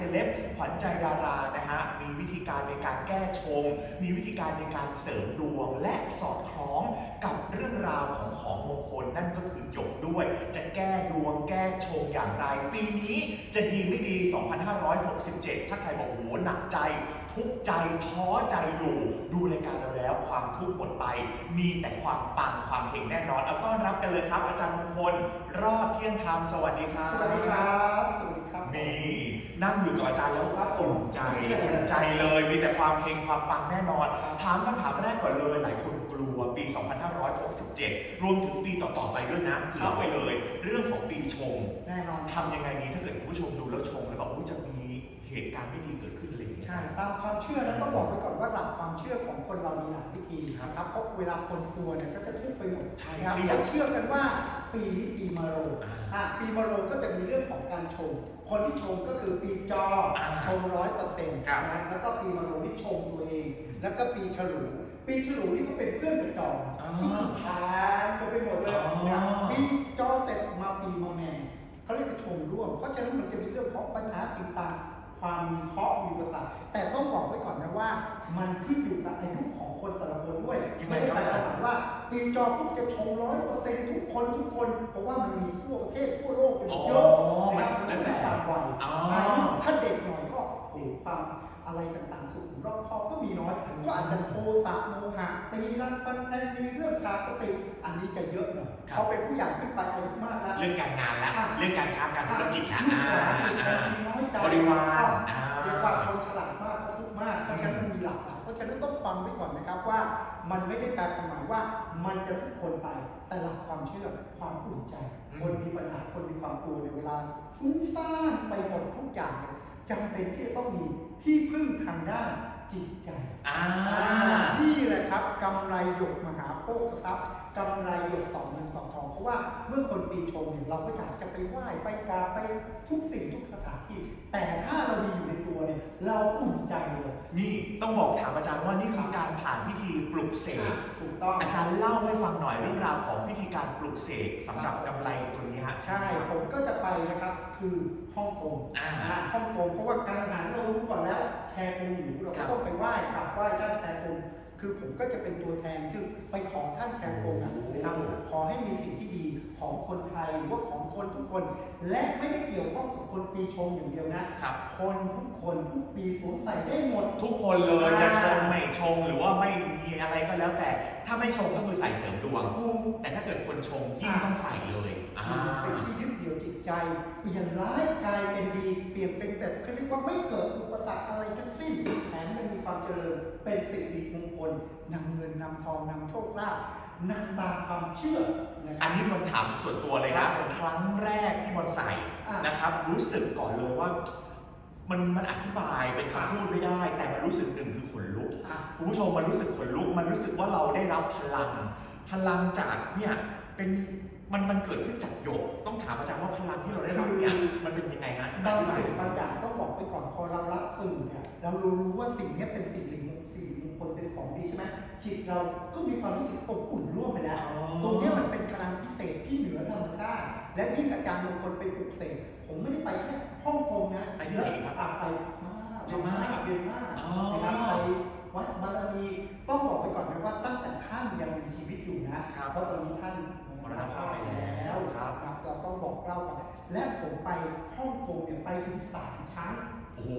ซเลบขวัญใจดารานะฮะมีวิธีการในการแก้ชง มีวิธีการในการเสริมดวง และสอดคล้องกับเรื่องราวของของมงคลนั่นก็คือหยกด้วย จะแก้ดวงแก้ชงอย่างไร ปีนี้จะดีไม่ดี 2567 ถ้าใครบอกโอ้โหหนักใจ ทุกข์ใจท้อใจอยู่ ดูรายการเราแล้วความทุกข์หมดไป มีแต่ความปังความเฮงแน่นอนเอาต้อนรับกันเลยครับ อาจารย์มงคลรอดเที่ยงธรรมสวัสดีครับสวัสดีครับสวัสดีครับนี่ นั่งอยู่กับอาจารย์แล้วก็อุ่นใจอุ่นใจเลย มีแต่ความเฮงความปังแน่นอน ถามคำถามแรกก่อนเลย หลายคนกลัวปี 2567 รวมถึงปีต่อๆไปด้วยนะเผื่อไว้เลย เรื่องของปีชงแน่นอนทำยังไงดีถ้าเกิดคุณผู้ชมดูแล้วชงแล้วบอกว่าจะมีเหตุการณ์ไม่ดีเกิดขึ้น อะไรอย่างเงี้ยใช่ตามความเชื่อนะต้องบอกไปก่อนว่าหลักความเชื่อของคนเรามีหลายวิธีครับนะครับเพราะเวลาคนกลัวเนี่ยก็จะทุกข์ไปหมดใช่นะครับเครียดเขาเชื่อกันว่าปีนี้ปีมะโรงอ่าอะปีมะโรงก็จะมีเรื่องของการชง คนที่ชงก็คือปีจออ่าชงร้อยเปอร์เซ็นต์ครับนะแล้วก็ปีมะโรงที่ชงตัวเองอืมแล้วก็ปีฉลูปีฉลูนี่ก็เป็นเพื่อนกับจออ๋อทุกคนทานกันไปหมดเลยอ๋อนะปีจอเสร็จมาปีมะแม่เขาเรียกว่าชงร่วมเพราะฉะนั้นมันจะมีเรื่องของปัญหาสิ่งต่าง ความมีเคราะห์มีอุปสรรคแต่ต้องบอกไว้ก่อนนะว่า มันขึ้นอยู่กับอายุของคนแต่ละคนด้วยยังไงไม่ได้ครับหมายความว่าปีจอปุ๊บจะชงร้อยเปอร์เซ็นต์ทุกคนทุกคนเพราะว่ามันมีทั่วประเทศทั่วโลกเป็นเยอะอ๋อนะครับแล้วแต่ตามวัยอ๋อถ้าเด็กหน่อยก็โอ้โหความอะไรต่างๆสุขุมรอบคอบก็มีน้อยก็อาจจะโทสะโมหะตีรันฟันแทงมีเรื่องขาดสติ อันนี้จะเยอะหน่อยครับ เขาเป็นผู้ใหญ่ขึ้นไปอายุมากแล้ว เรื่องการงานแล้วอะ เรื่องการค้าการธุรกิจแล้วลูกอ่าหลานอ่ามีน้อยใจบริวารก็อ่า เรียกว่าคนฉลาดมากก็ทุกข์มาก เพราะฉะนั้นมันมีหลากหลายเพราะฉะนั้นต้องฟังไว้ก่อนนะครับว่า มันไม่ได้แปลความหมายว่ามันจะทุกคนไป แต่หลักความเชื่อความอุ่นใจคนมีปัญหาคนมีความกลัวในเวลาฟุ้งซ่านไปหมดทุกอย่างเนี่ยจำเป็นที่จะต้องมีที่พึ่งทางด้านจิตใจ อ่า นี่แหละครับกำไรหยกมหาโภคทรัพย์ กำไรหยกต่อเงินต่อทอง เพราะว่าเมื่อคนปีชงเนี่ยเราก็อยากจะไปไหว้ไปกราบไปทุกสิ่งทุกสถานที่ แต่ถ้าเรามีอยู่ในตัวเนี่ยเราอุ่นใจเลยนี่ต้องบอกถามอาจารย์ว่านี่คือการผ่านพิธีปลุกเสกถูกต้องอาจารย์เล่าให้ฟังหน่อยเรื่องราวของพิธีการปลุกเสกสำหรับกำไรตัวนี้ฮะใช่ ผมก็จะไปนะครับคือฮ่องกงอ่าอ่าฮ่องกงเพราะว่าการงานเรารู้ก่อนแล้วแชร์กงอยู่เราครัก็บต้องไปไหว้กราบไหว้ท่านแชร์กง คือผมก็จะเป็นตัวแทนคือไปขอท่านแชร์กงอะนะครับขอให้มีสิ่งที่ดีของคนไทยหรือว่าของคนทุกคน และไม่ได้เกี่ยวข้องกับคนปีชงอย่างเดียวนะครับ คนทุกคนทุกปีสวมใส่ได้หมด ทุกคนเลยจะชงไม่ชงหรือว่าไม่มีอะไรก็แล้วแต่ ถ้าไม่ชงก็คือใส่เสริมดวงถูกแต่ถ้าเกิดคนชงที่ไม่ต้องใส่เลยอ่าสิ่งที่ยึดเหนี่ยว จิตใจ เปลี่ยนร้ายกลายเป็นดีเปลี่ยนเป็นแบบเขาเรียกว่าไม่เกิดอุปสรรคอะไรทั้งสิ้นแถมยังมีความเจริญเป็นสิริมงคลนำเงินนำทองนำโชคลาภนำตามความเชื่อนะคอัรันบนี้มันถามส่วนตัวเลยนะครั้งแรกที่มันใส่อะนะครับ รู้สึกก่อนเลยว่ามันมันอธิบายเป็นคำพูดไม่ได้ แต่มันรู้สึกหนึ่งคือขนลุกอะคุณผู้ชมมันรู้สึกขนลุก มันรู้สึกว่าเราได้รับพลัง พลังจากเนี่ยเป็น มันมันเกิดขึ้นจากหยก ต้องถามอาจารย์ว่าพลังที่เราได้รับเนี่ยมันเป็นยังไงฮะที่มาบางที่ไปสิ่งบางอย่างต้องบอกไปก่อนพอเรารับสื่อเนี่ยเรารู้ว่าสิ่งนี้เป็นสิ่งริมสิ่งมงคลเป็นของดีใช่ไหมจิตเราก็มีความรู้สึกอบอุ่นร่วมไปแล้ว ตรงเนี้ยมันเป็นพลังพิเศษที่เหนือธรรมชาติ และยิ่งอาจารย์บางคนไปปลุกเสกผมไม่ได้ไปแค่ฮ่องกงนะไปที่ไหนอีกครับอะไปพม่าเมียนมาอ๋อนะครับไปวัดบารมีต้องบอกไปก่อนนะว่าตั้งแต่ท่านยังมีชีวิตอยู่นะครับเพราะตอนนี้ท่านม รณภาพไปแล้วครับนะเราต้องบอกเล่าก่อนและผมไปฮ่องกงเนี่ยไปถึงสามครั้งโอ้โห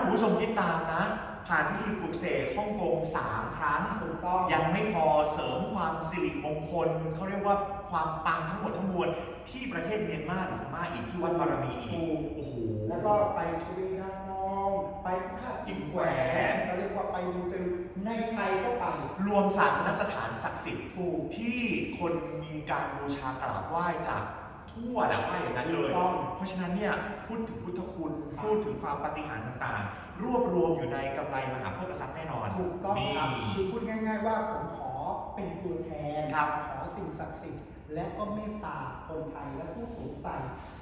คุณผู้ชมคิดตามนะ ผ่านพิธีปลุกเสกฮ่องกงสามครั้งถูกต้องยังไม่พอเสริมความสิริมงคลเขาเรียกว่าความปังทั้งหมดทั้งมวลที่ประเทศเมียนมาหรือพม่าอีกที่วัดบารมีอีกถูกโอ้โหแล้วก็ไปชเวดาน องไปพระธาตุอิมแขวนเขาเรียกว่าไปมูเตลูในไทยก็ไปรวมศาสนสถานศักดิ์สิทธิ์ถูกที่คนมีการบูชากราบไหว้จากทั่วนะว่าอย่างนั้นเลยต้องเพราะฉะนั้นเนี่ยพูดถึงพุทธคุณครับพูดถึงความปาฏิหาริย์ต่างๆ รวบรวมอยู่ในกำไรมหาโภคทรัพย์แน่นอนถูกต้องนี่ครับคือพูดง่าย ๆ ว่าผมขอเป็นตัวแทนครับขอสิ่งศักดิ์สิทธิ์ และก็เมตตาคนไทยและผู้สวมใส่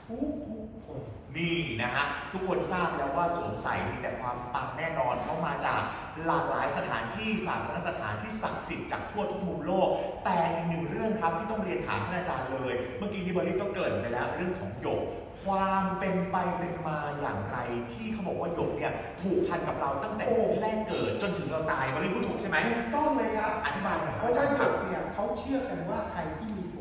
ทุกทุกๆคน นี่นะฮะทุกคนทราบแล้วว่าสวมใส่มีแต่ความปังแน่นอนเพราะมาจากหลากหลายสถานที่ศาสนสถานที่ศักดิ์สิทธิ์จากทั่วทุกมุมโลก แต่อีกหนึ่งเรื่องครับที่ต้องเรียนถามท่านอาจารย์เลย เมื่อกี้ที่บริษก็เกริ่นไปแล้วเรื่องของหยก ความเป็นไปเป็นมาอย่างไร ที่เขาบอกว่าหยกเนี่ยผูกพันกับเราตั้งแต่โอ้แรกเกิดจนถึงเราตายบริษพูดถูกใช่ไหมถูกต้องเลยครับอธิบายหน่อยคเพรับราะอาจาว่ารย์หครับยกเนี่ยเขาเชื่อกันว่าใครที่มีส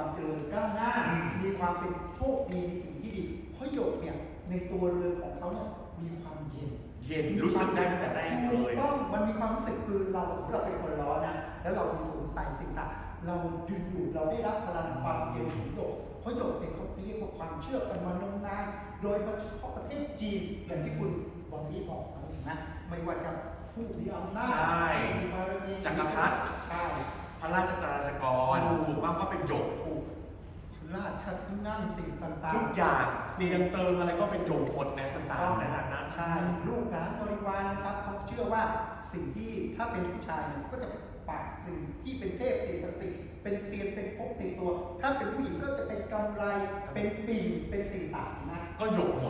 ความเจริญก้าวหน้าอืมมีความเป็นโชคดีมีสิ่งที่ดีเพราะหยกเนี่ยในตัวเรือนของเขาเนี่ยมีความเย็นเย็นรู้สึกได้ตั้งแต่แรกเลถูกยต้องมันมีความรู้สึกคือเราสมมติเราเป็นคนร้อนนะแล้วเรามีสวมใส่สิ่งต่างเราดึงดูดเราได้รับพลังความเย็นของหยกเพราะหยกเนี่ยเขาเรียกว่าความเชื่อกันมานมนานโดยเฉพาะประเทศจีนอย่างที่คุณวันนี้บอกไปนะไม่ว่าจะผู้มีอำนาจใช่มีบารมีจักรพรรดิใช่ พระราชกราชกรถูกมากก็เป็นหยกถูกราชที่นั่งสิ่งต่างทุกอย่างเตียงเติงอะไรก็เป็นโยงหมดนะต่างๆนะจ๊ะนะๆใช่ ลูกหลานบริวารนะครับเขาเชื่อว่าสิ่งที่ถ้าเป็นผู้ชายเนี่ยก็จะปักสิ่งที่เป็นเทพสิ่งศักดิ์สิทธิ์เป็นเซียนเป็นพกติดตัว ถ้าเป็นผู้หญิงก็จะเป็นกำไรเป็นปิ่นเป็นสิ่งต่างๆนะก็หยกหม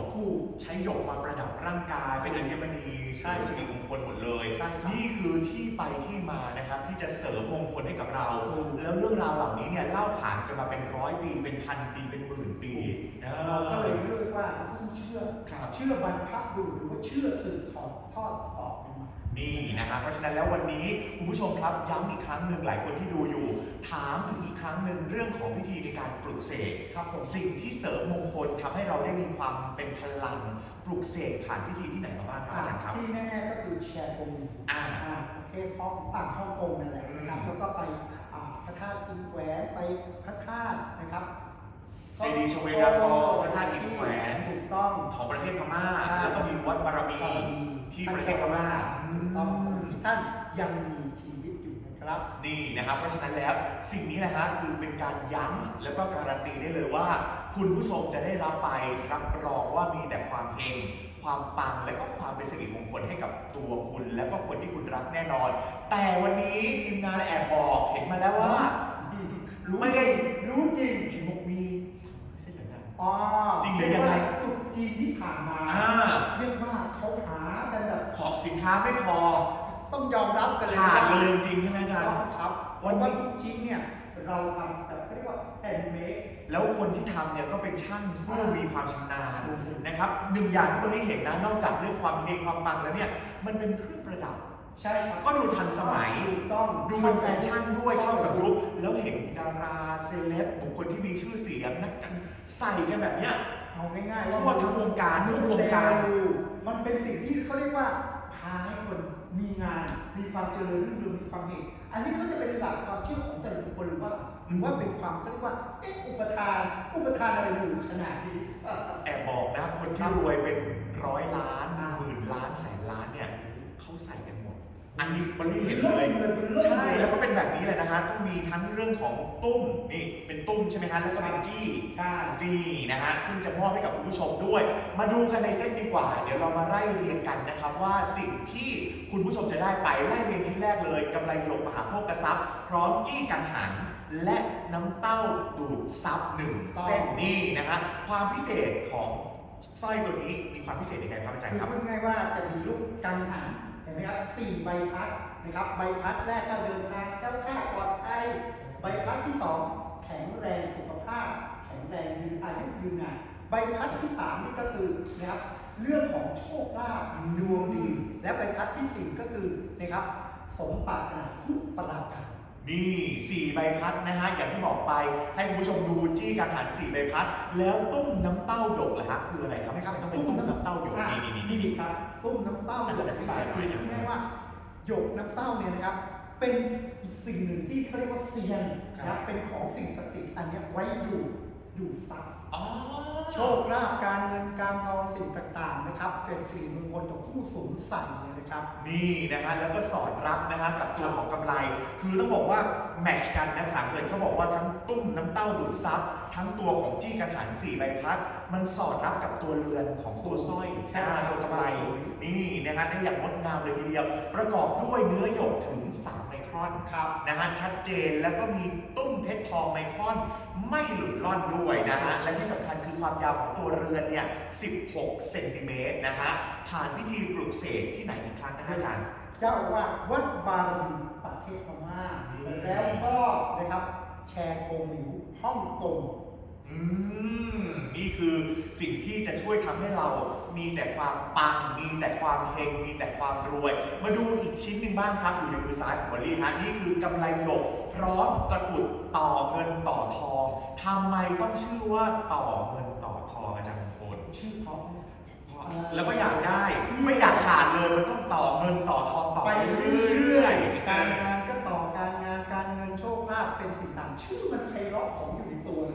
ดถูก ใช้หยกมาประดับร่างกาย เป็นอัญมณีเสริมสิริมงคลหมดเลย ใช่ครับนี่คือที่ไปที่มานะครับที่จะเสริมมงคลให้กับเรา ถูก แล้วเรื่องราวเหล่านี้เนี่ยเล่าขานกันมาเป็นร้อยปี เป็นพันปีเป็นหมื่นปีเอเราก็เลยอเรียกว่าเราต้องเชื่อ ครับ เชื่อบรรพบุรุษหรือว่าเชื่อสืบทอดทอดต่อกั นมานี่นะครับเพราะฉะนั้นแล้ววันนี้คุณผู้ชมครับย้ำอีกครั้งหนึ่งหลายคนที่ดูอยู่ ถามถึงอีกครั้งหนึ่งเรื่องของพิธีในการปลุกเสกครับผมสิ่งที่เสริมมงคลทำให้เราได้มีความเป็นพลังปลุกเสกผ่านพิธีที่ไหนมาบ้างครับอาจารย์ครับ ที่แน่ๆก็คือแชร์กงอ่า อ่าประเทศฮ่องต่างฮ่องกงนั่นแหละนะครับอืม แล้วก็ไปอ่าพระธาตุอินแขวนไปพระธาตุนะครับเจดีย์ชเวดากรพระธาตุอินแขวน ถูกต้อง ของประเทศพม่า ใช่แล้วก็มีวัดบารมีที่ประเทศพม่าถูก ต้องสมัยที่ท่านยังมีชีวิตอยู่นะครับ นี่นะครับ เพราะฉะนั้นแล้วสิ่งนี้นะฮะคือเป็นการย้ำแล้วก็การันตีได้เลยว่า คุณผู้ชมจะได้รับไปรับรองว่ามีแต่ความเฮงความปังและก็ความเป็นสิริมงคลให้กับตัวคุณ และก็คนที่คุณรักแน่นอน แต่วันนี้ทีมงานแอบบอกเห็นมาแล้วว่ารู้ไม่ได้รู้จริงเห็นบอกมีสามไม่ใช่เหรออาจารย์อ๋อจริงหรือยังไงตรุษจีนที่ผ่านมา อ่า เรียกว่าเขาหากันแบบ ขอบสินค้าไม่พอต้องยอมรับกันเลยขาดนะเลยจริงๆใช่ไหมอาจารย์ต้องครับวัวันนนี้ว่าทุกชิ้นเนี่ยเราทำแบบเขาเรียกว่าแอนเมคแล้วคนที่ทำเนี่ยก็เป็นช่างผู้อ่ามีมีความชำนาญถูกนะครับหนึ่งอย่างที่วันนี้เห็นนะนอกจากเรื่องความเฮงความปังแล้วเนี่ยมันเป็นเครื่องประดับ ใช่ครับ ก็ดูทันสมัยถูกต้องดูเป็นแฟชั่นด้วยเข้ากับยุคแล้วเห็นดาราเซเลบบุคคลที่มีชื่อเสียงนักการใส่กันแบบเนี้ยเอาง่ายๆทั่ว่าวทั้งวงการทุกวงการ มันเป็นสิ่งที่เขาเรียกว่าพาให้คนมีงาน มีความเจริญรุ่งเรืองมีความเฮงอันนี้เขาจะเป็นหลักความเชื่อของแต่ละบุคคลหรือว่า หรือว่าเป็นความเขาเรียกว่าเอ๊ะอุปทาน อุปทานอะไรอยู่ขนาดนี้เอ่อแอบบอกนะคนที่รวยเป็นร้อยล้านหมื่นล้านแสนล้านเนี่ยเขาใส่กันหมด อันนี้บริเห็นเลยใช่แล้วก็เป็นแบบนี้เลยนะฮะต้องมีทั้งเรื่องของตุ้มนี่เป็นตุ้ม ใช่ไหมฮะแล้วก็เป็นจี้ใช่นี่นะฮะซึ่งจะมอบให้กับคุณผู้ชมด้วย มาดูกันในเซตดีกว่า เดี๋ยวเรามาไล่เรียงกันนะครับว่าสิ่งที่คุณผู้ชมจะได้ไปไล่เรียงชิ้นแรกเลยกำไรหยกมหาโภคทรัพย์ พร้อมจี้กังหันและน้ำเต้าดูดซับหนึ่งเส้นนี่นะฮะความพิเศษของสร้อยตัวนี้มีความพิเศษยังไงครับอาจารคืย์อครับพูดง่ายๆว่าจะมีลูกกังหันเห็นไหมครับสี่ใบพัดนะครับใบพัดแรกก็เดินทางแคล้วคลาดปลอดภัยใบพัดที่สองแข็งแรงสุขภาพ แข็งแรงยืนอายุยืนนานใบพัดที่สามนี่ก็คือนะครับเรื่องของโชคลาภดวงดี และใบพัดที่สี่ก็คือนะครับสมปรารถนาทุกประการนี่สี่ใบพัดนะฮะอย่างที่บอกไปให้คุณผู้ชมดูจี้กังหันสี่ใบพัด แล้วตุ้มน้ำเต้าหยกล่ะฮะคืออะไรครับไม่ครับต้องเป็นตุ้มน้ำเต้าหยกอะนี่นี่นี่นี่ครับตุ้มน้ำเต้าอาจารย์อธิบายหน่อยนะง่ายๆว่าหยกน้ำเต้าเนี่ยนะครับเป็น สิ่งหนึ่งที่เขาเรียกว่าเซียนนะครับเป็นของสิ่งศักดิ์สิทธิ์อันเนี้ยไว้ดูด ดูดซับอ๋อโชคลาภการเงินการทองสิ่งต่างๆนะครับ เป็นสิ่งมงคลต่อผู้สวมใส่เลยนะครับ นี่นะฮะแล้วก็สอดรับนะฮะกับตัวของกำไร คือต้องบอกว่าแมทชกันนะภาษาอังกฤษเขาบอกว่าทั้งตุ้มน้ำเต้าดูดซับทั้งตัวของจี้กังหันสี่ใบพัด มันสอดรับกับตัวเรือนของตัวสร้อยใช่อ่าตัวกำไรนี่นะฮะได้อย่างงดงามเลยทีเดียว ประกอบด้วยเนื้อหยกถึง3ไมครอนครับนะฮะชัดเจนแล้วก็มีตุ้มเพชรทองไมครอน ไม่หลุดล่อนด้วยนะฮะ และที่สำคัญคือความยาวของตัวเรือนเนี่ย 16 เซนติเมตรนะฮะ ผ่านพิธีปลุกเสกที่ไหนอีกครั้งนะฮะอาจารย์ เจ้าอาวาสวัดบารมีประเทศพม่านี่แล้วก็นะครับแชร์กงหลิวฮ่องกง อืมนี่คือสิ่งที่จะช่วยทำให้เรามีแต่ความปัง มีแต่ความเฮงมีแต่ความรวย มาดูอีกชิ้นหนึ่งบ้างครับอยู่ในมือซ้ายของวอลลี่ฮะนี่คือกำไรหยก พร้อมตะกรุดต่อเงินต่อทองทำไมต้องชื่อว่าต่อเงินต่อทองอาจารย์มงคลชื่อเพราะไหมแล้วก็อยากได้ไม่อยากขาดเลยมันต้องต่อเงินต่อทองต่อไปไปเรื่เรื่ออยยๆๆการงานก็ต่อการงานการเงินโชคลาภเป็นสิ่งต่างชื่อมันไพเราะของอยู่ในตัว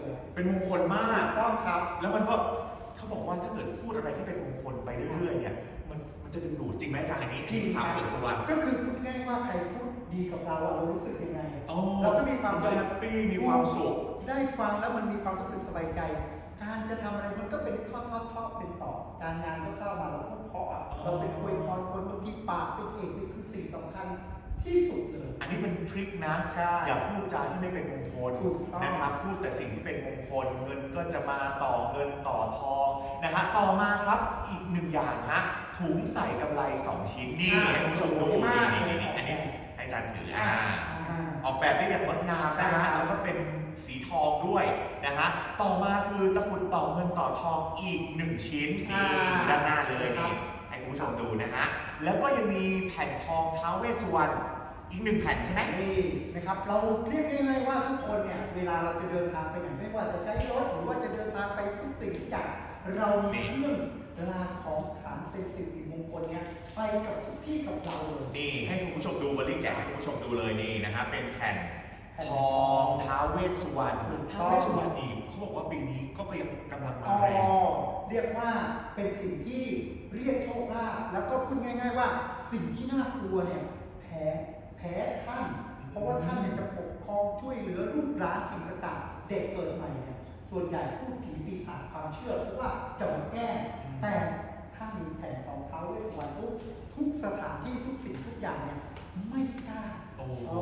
เลยเป็นมงคลมากถูต้องครับ แล้วมันก็เขาบอกว่าถ้าเกิดพูดอะไรที่เป็นมงคลไปเรื่อยๆเนี่ย มันมันจะดึงดูดจริงไหมอาจารย์อันนี้ที่ถามส่วนตัวก็คือพูดง่ายว่าใครพูดดีกับเราอะเรารู้สึกยังไงโอ้เราก็มีความนก็แฮปปี้มีความสุขได้ฟังแล้วมันมีความรู้สึกสบายใจ การจะทำอะไรมันก็เป็นทอดทอดทอดเป็นต่อ การงานก็เข้ามาเราก็เพราะอะเราเป็นอวยพรคนบางทีปากเป็นเอกนี่คือสิ่งสำคัญ ที่สุดเลย อันนี้เป็นทริคนะ ใช่ อย่าพูดจาที่ไม่เป็นมงคลถูกต้อง นะครับ พูดแต่สิ่งที่เป็นมงคล เงินก็จะมาต่อเงินต่อทองนะฮะ ต่อมาครับอีกหนึ่งอย่างฮะ ถุงใส่กำไรสองชิ้นนี่ให้คุณผู้ชมดูนี่นี่นี่นี่อันนี้ให้อาจารย์ถืออ่า อ่า ออกแบบได้อย่างงดงามนะฮะ แล้วก็เป็นสีทองด้วยนะฮะ ต่อมาคือตะกรุดต่อเงินต่อทองอีกหนึ่งชิ้นนี่อ่าด้านหน้าเลยนี่ให้คุณผู้ชมดูนะฮะ แล้วก็ยังมีแผ่นทองท้าวเวสสุวรรณ อีกหนึ่งแผ่นใช่ไหมนี่นะครับเราเรียกง่ายๆว่าทุกคนเนี่ยเวลาเราจะเดินทางไปไหนไม่ว่าจะใช้รถหรือว่าจะเดินทางไปทุกสิ่งทุกอย่างเรามีเครื่องรางของขลังเป็นสิริมงคลเนี่ยไปกับทุกที่กับเราเลยนี่ให้คุณผู้ชมดูบริแกะให้คุณผู้ชมดูเลยนี่นะฮะเป็นแผ่นแผ่นทองท้าวเวสสุวรรณถูกต้องท้าวเวสสุวรรณนี่เขาบอกว่าปีนี้ก็ยังกำลังมาอ๋อแรงเรียกว่าเป็นสิ่งที่เรียกโชคลาภแล้วก็พูดง่าย ๆ ว่าสิ่งที่น่ากลัวเนี่ยแพ้แพ้ท่าน เพราะว่าท่านเนี่ยจะปกครองช่วยเหลือลูกหลานสิ่งต่างๆเด็กเกิดใหม่เนี่ยส่วนใหญ่พูดผีปีศาจความเชื่อเพราะว่าจะมาแก้แต่ถ้ามีแผ่นของเท้าเวสสุวรรณทุกทุกสถานที่ทุกสิ่งทุกอย่างเนี่ยไม่กล้าโอ้โหโอ้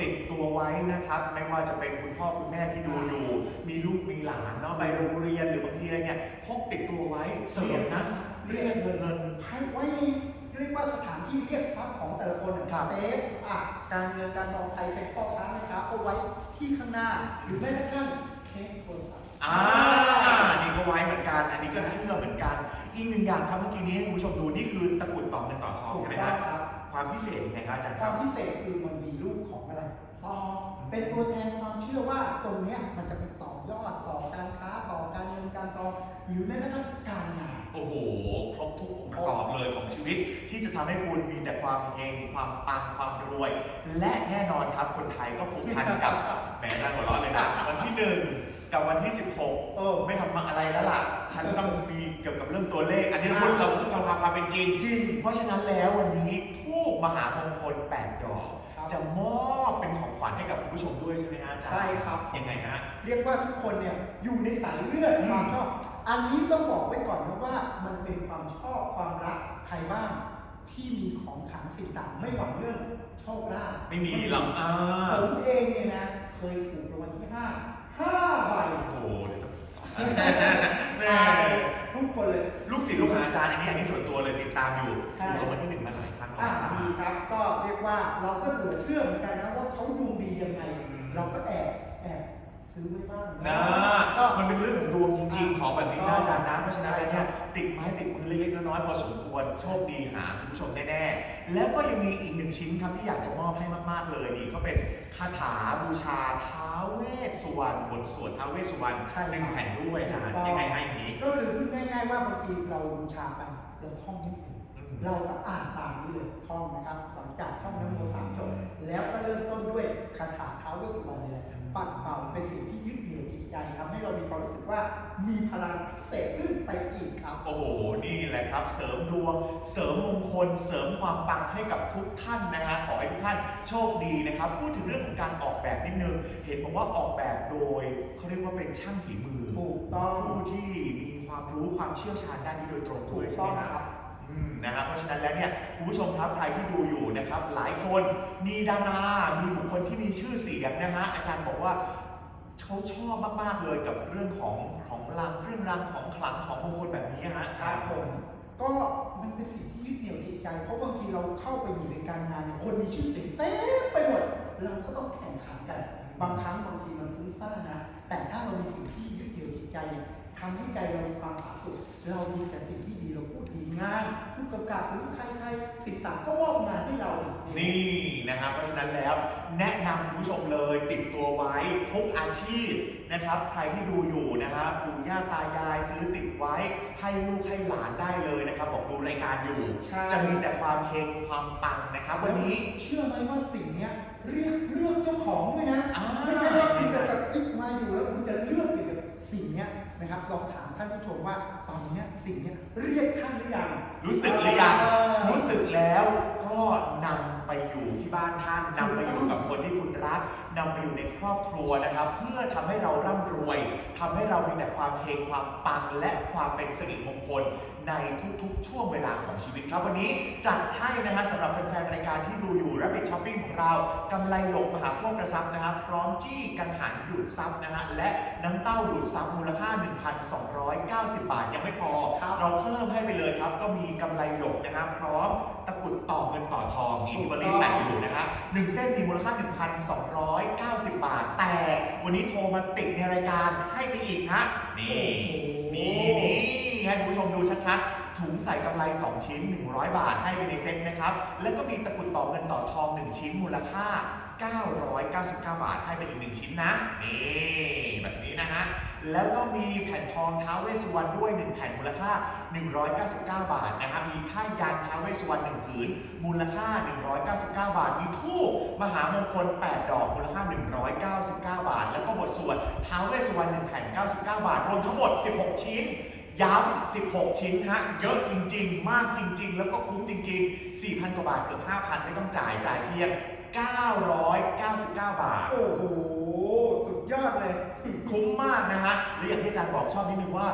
ติดตัวไว้นะครับ ไม่ว่าจะเป็นคุณพ่อคุณแม่ที่ดูอยู่ มีลูกมีหลานเนาะไปโรงเรียนหรือบางทีอะไรเนี่ยพกติดตัวไว้เสริมนะเรียกเงินเงินให้ไว้ใน เรียกว่าสถานที่เรียกทรัพย์ของแต่ละคนครับเซฟอะการเงินการทองไทยเป็นพ่อค้าแม่ค้าเอาไว้ที่ข้างหน้า หรือแม้กระทั่งเค้กโทรศัพท์อ่านี่ก็ไว้เหมือนกัน อันนี้ก็เชื่อเหมือนกัน อีกหนึ่งอย่างครับเมื่อกี้นี้ให้คุณผู้ชมดูนี่คือตะกรุดต่อเงินต่อทองถูกใช่ไหมต้อฮะงครับ ความพิเศษยังไงครับอาจารย์คครัวาบ มพิเศษคือมันมีรูปของอะไรต่อเป็นตัวแทนความเชื่อว่าตรงเนี้ยมันจะไปต่อยอดต่อการค้าต่อการเงินการทองหรือแม้กระทั่งการงาน โอ้โห ครบทุกองค์ประกอบเลยของชีวิต ที่จะทำให้คุณมีแต่ความเฮงความปังความรวย และแน่นอนครับคนไทยก็ผูกพันกับแหมน่าหัวเร้อนเลยนะวันที่หนึ่งกับวันที่ 16เออไม่ทำมาอะไรแล้วล่ะ ฉันต้องมีเกี่ยวกับเรื่องตัวเลข อันนี้พูดเราพูดตามความเป็นจริงจริง เพราะฉะนั้นแล้ววันนี้ทูบมหามงคล8ดอกครับจะมอบเป็นของขวัญให้กับคุณผู้ชมด้วยใช่ไหมฮะอาจารย์ใช่ครับ ยังไงฮะ เรียกว่าทุกคนเนี่ยอยู่ในสายเลือดอืมความชอบ อันนี้ต้องบอกไว้ก่อนนะว่ามันเป็นความชอบความรักใครบ้างที่มีของขลังสิ่งต่างไม่หวังเรื่องโชคลาภไม่มีหรอกอ่าผมเองเนี่ยนะ เคยถูกรางวัลที่ห้าห้าใบโอ้โหเดี๋ยวจะแม่ทุกคนเลยลูกศิษย์ลูกหาอาจารย์อันนี้อันนี้ส่วนตัวเลยติดตามอยู่ใช่ถูกรางวัลที่หนึ่งมาหลายครั้งแล้วอ่านะครับดีครับก็เรียกว่าเราก็เหลือเชื่อเหมือนกันนะว่าเขาดวงดียังไง เราก็แอบแอบ ซื้อไว้บ้างนะก็มันเป็นเรื่องของดวงจริง ๆ ของแบบนี้นะอาจารย์นะเพราะฉะนั้นแล้วเนี่ยติดไม้ติดมือเล็กๆน้อยๆพอสมควรโชคดีหาคุณผู้ชมแน่ๆแล้วก็ยังมีอีกหนึ่งชิ้นครับที่อยากจะมอบให้มากๆเลยนี่ก็เป็นคาถาบูชาท้าวเวสสุวรรณบทสวดท้าวเวสสุวรรณใช่ครับหนึ่งแผ่นด้วยอาจารย์ยังไงให้อย่างนี้ก็คือพูดง่ายๆว่าบางทีเราบูชาไปเราท่องไม่ถูกอืมเราก็อ่านตามนี้เลยท่องนะครับหลังจากท่องน้ำโมสามจบแล้วก็เริ่มต้นด้วยคาถาท้าวเวสสุวรรณนี่แหละ ปัดเป่าเป็นสิ่งที่ยึดเหนี่ยวจิตใจทำให้เรามีความรู้สึกว่ามีพลังพิเศษขึ้นไปอีกครับ โอ้โห นี่แหละครับ เสริมดวง เสริมมงคล เสริมความปังให้กับทุกท่านนะฮะ ขอให้ทุกท่านโชคดีนะครับ พูดถึงเรื่องของการออกแบบนิดนึง เห็นบอกว่าออกแบบโดยเขาเรียกว่าเป็นช่างฝีมือ ถูกต้องผู้ที่มีความรู้ความเชี่ยวชาญด้านนี้โดยตรงถูด้วยกใช่ต้องไหมคครัรับบอืม นะครับเพราะฉะนั้นแล้วเนี่ยคุณผู้ชมครับใครที่ดูอยู่นะครับ หลายคนมีดารามีบุคคลที่มีชื่อเสียงนะฮะอาจารย์บอกว่าเขาชอบมาก ๆ เลยกับเรื่องของของรางเรื่องรางของขลังของมงคลแบบนี้ฮะครับผมก็มันเป็นสิ่งที่ยึดเหนี่ยวจิตใจ เพราะบางทีเราเข้าไปอยู่ในการงานเนี่ยคนมีชื่อเสียงเต็มไปหมดเราก็ต้องแข่งขันกัน บางครั้งบางทีมันฟุ้งซ่านนะ แต่ถ้าเรามีสิ่งที่ยึดเหนี่ยวจิตใจทำให้ใจเรามีความผาสุกเรามีแต่สิ่งที่ดีเรา พูดดีงานผู้กำกับหรือใครๆสิ่งต่างก็มอบงานให้เราอีกนี่นะครับ เพราะฉะนั้นแล้วแนะนำคุณผู้ชมเลยติดตัวไว้ทุกอาชีพนะครับ ใครที่ดูอยู่นะฮะปู่ย่าตายายซื้อติดไว้ให้ลูกให้หลานได้เลยนะครับบอกดูรายการอยู่ ใช่จะมีแต่ความเฮงความปังนะครับ วันนี้เชื่อไหมว่าสิ่งเนี้ยเรียกเลือกเจ้าของด้วยนะ อ่า ไม่ใช่ว่าคุณจะแบบอิ๊กมาอยู่แล้วคุณจะเลือกเกี่ยวกับสิ่งเนี้ยนะครับลองถาม ท่านผู้ชมว่าตอนเนี้ยสิ่งเนี้ยเรียกท่านหรือยังรู้สึกหรือยังเออรู้สึกแล้วก็นำไปอยู่ที่บ้านท่านนำไปอยู่กับคนที่คุณรักนำไปอยู่ในครอบครัวนะครับ เพื่อทำให้เราร่ำรวยทำให้เรามีแต่ความเฮงความปังและความเป็นสิริมงคลในทุกๆ ช่วงเวลาของชีวิต ครับวันนี้จัดให้นะฮะสำหรับแฟนๆรายการที่ดูอยู่ Rapid Shopping ของเรากำไรหยกมหาโภคกระซับนะครับพร้อมจี้กังหันดูดซับนะฮะและน้ำเต้าดูดซับมูลค่า 1,290 บาทยังไม่พอครับเราเพิ่มให้ไปเลยครับ ก็มีกำไรหยกนะครับพร้อมตะกรุดต่อเงินต่อทองนี่ที่บริษัทอยู่นะฮะหนึ่งเส้นมีมูลค่า 1,290 บาท แต่วันนี้โทรมาติดในรายการให้ไปอีกฮะนี่นี่นี่ให้คุณผู้ชมดูชัดๆ ถุงใส่กำไร 2 ชิ้น 100 บาทให้ไปในเซ็ตนะครับ แล้วก็มีตะกรุดต่อเงินต่อทอง 1 ชิ้นมูลค่า 999 บาทให้ไปอีก 1 ชิ้นนะ นี่แบบนี้นะฮะ แล้วก็มีแผ่นทองท้าเวสสุวรรณด้วย 1 แผ่นมูลค่า 199 บาทนะครับ มีผ้ายันท้าเวสสุวรรณ1ผืนมูลค่า 199 บาท มีทูบมหามงคล 8 ดอกมูลค่า 199 บาท แล้วก็บทสวดท้าเวสสุวรรณ1แผ่น 99 บาท รวมทั้งหมด 16 ชิ้น ย้ำ 16 ชิ้นฮะ เยอะจริง ๆ มากจริง ๆ แล้วก็คุ้มจริง ๆ 4,000 กว่าบาทเกือบ 5,000 ไม่ต้องจ่าย จ่ายเพียง 999 บาท โอ้โห สุดยอดเลย คุ้มมากนะฮะ และอย่างที่อาจารย์บอกชอบนิดนึงว่า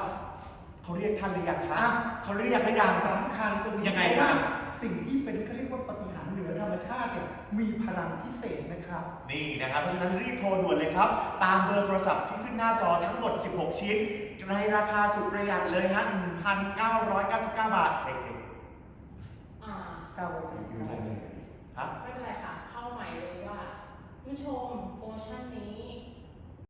เขาเรียกท่านหรือยังคะอะเขาเรียกหรือยังสำคัญตรงนี้ยังไงเพราะว่าจ๊ะสิ่งที่เป็นเขาเรียกว่าปฏิหารย์เหนือ ธรรมชาติเนี่ยมีพลังพิเศษนะครับ นี่นะครับ เพราะฉะนั้นรีบโทรด่วนเลยครับ ตามเบอร์โทรศัพท์ที่ขึ้นหน้าจอทั้งหมด 16 ชิ้น ในราคาสุดประหยัดเลยฮะ1,999 บาทเฮ้ยอ่าก้าวไปถึงๆฮะ ไม่เป็นไรค่ะ เข้าใหม่เลยว่าคุณผู้ชมโปรโมชั่นนี้